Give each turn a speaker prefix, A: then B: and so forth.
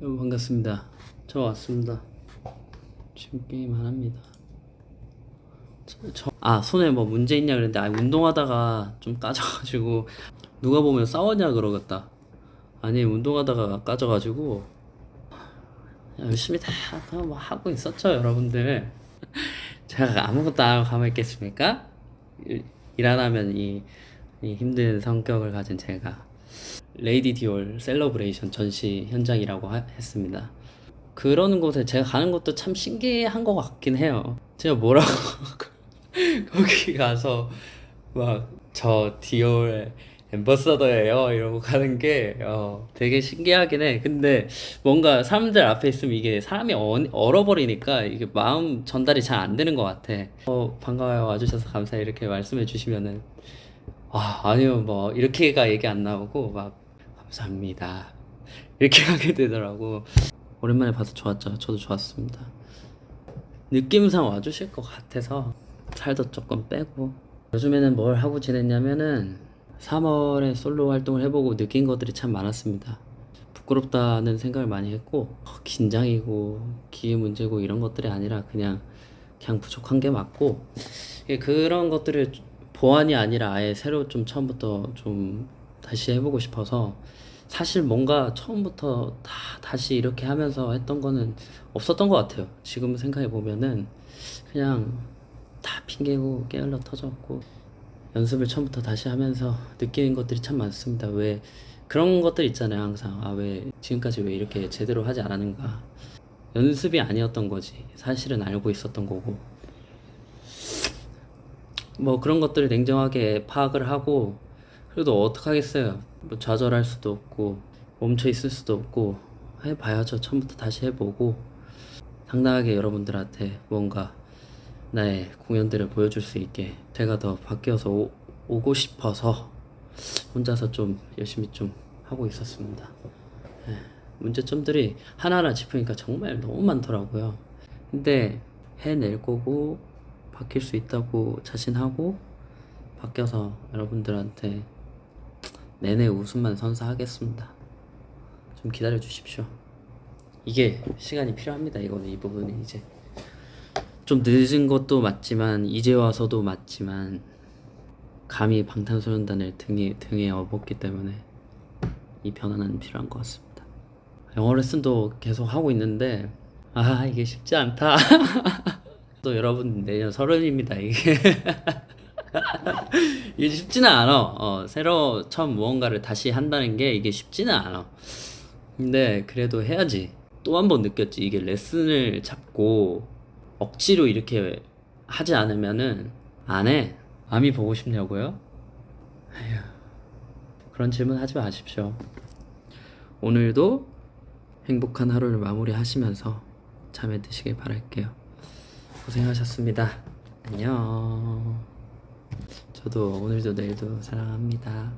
A: 여러분 반갑습니다. 저 왔습니다. 지금 게임 안 합니다. 저, 저- 아 손에 뭐 문제 있냐 그랬는데 아, 운동하다가 좀 까져가지고 누가 보면 싸웠냐 그러겠다. 아니 운동하다가 까져가지고 열심히 다 그냥 뭐 하고 있었죠 여러분들. 제가 아무것도 안 하고 가만히 있겠습니까? 일, 일안 하면 이, 이 힘든 성격을 가진 제가 레이디 디올 셀러브레이션 전시 현장이라고 하- 했습니다. 그런 곳에 제가 가는 것도 참 신기한 것 같긴 해요. 제가 뭐라고 거기 가서 막 저 디올 엠버서더예요 이러고 가는 게 어, 되게 신기하긴 해. 근데 뭔가 사람들 앞에 있으면 이게 사람이 어, 얼어버리니까 이게 마음 전달이 잘 안 되는 것 같아. 어, 반가워요 와주셔서 감사해 이렇게 말씀해 주시면은 아 아니요 뭐 이렇게가 얘기 안 나오고 막 감사합니다. 이렇게 하게 되더라고. 오랜만에 봐서 좋았죠. 저도 좋았습니다. 느낌상 와주실 것 같아서 살도 조금 빼고. 요즘에는 뭘 하고 지냈냐면은 3월에 솔로 활동을 해보고 느낀 것들이 참 많았습니다. 부끄럽다는 생각을 많이 했고 어, 긴장이고 기회 문제고 이런 것들이 아니라 그냥 그냥 부족한 게 맞고. 예, 그런 것들을 보완이 아니라 아예 새로 좀 처음부터 좀 다시 해보고 싶어서 사실 뭔가 처음부터 다 다시 이렇게 하면서 했던 거는 없었던 것 같아요. 지금 생각해 보면은 그냥 다 핑계고 깨알러 터졌고 연습을 처음부터 다시 하면서 느끼는 것들이 참 많습니다. 왜 그런 것들 있잖아요. 항상 아 왜 지금까지 왜 이렇게 제대로 하지 않았는가 연습이 아니었던 거지. 사실은 알고 있었던 거고 뭐 그런 것들을 냉정하게 파악을 하고 그래도 어떡하겠어요. 뭐 좌절할 수도 없고 멈춰 있을 수도 없고 해봐야죠. 처음부터 다시 해보고. 당당하게 여러분들한테 뭔가 나의 공연들을 보여줄 수 있게 제가 더 바뀌어서 오, 오고 싶어서 혼자서 좀 열심히 좀 하고 있었습니다. 예, 문제점들이 하나하나 짚으니까 정말 너무 많더라고요. 근데 해낼 거고 바뀔 수 있다고 자신하고 바뀌어서 여러분들한테 내내 웃음만 선사하겠습니다. 좀 기다려 주십시오. 이게 시간이 필요합니다. 이거는 이 부분은 이제 좀 늦은 것도 맞지만 이제 와서도 맞지만 감히 방탄소년단을 등에 등에 업었기 때문에 이 변화는 필요한 것 같습니다. 영어 레슨도 계속 하고 있는데 아 이게 쉽지 않다. 또 여러분 내년 서른입니다 이게 이게 쉽지는 않아. 어, 새로 처음 무언가를 다시 한다는 게 이게 쉽지는 않아. 근데 그래도 해야지. 또 한 번 느꼈지. 이게 레슨을 잡고 억지로 이렇게 하지 않으면은 안해. 암이 보고 싶냐고요? 아휴 그런 질문 하지 마십시오. 오늘도 행복한 하루를 마무리하시면서 잠에 드시길 바랄게요. 고생하셨습니다. 안녕. 저도 오늘도 내일도 사랑합니다.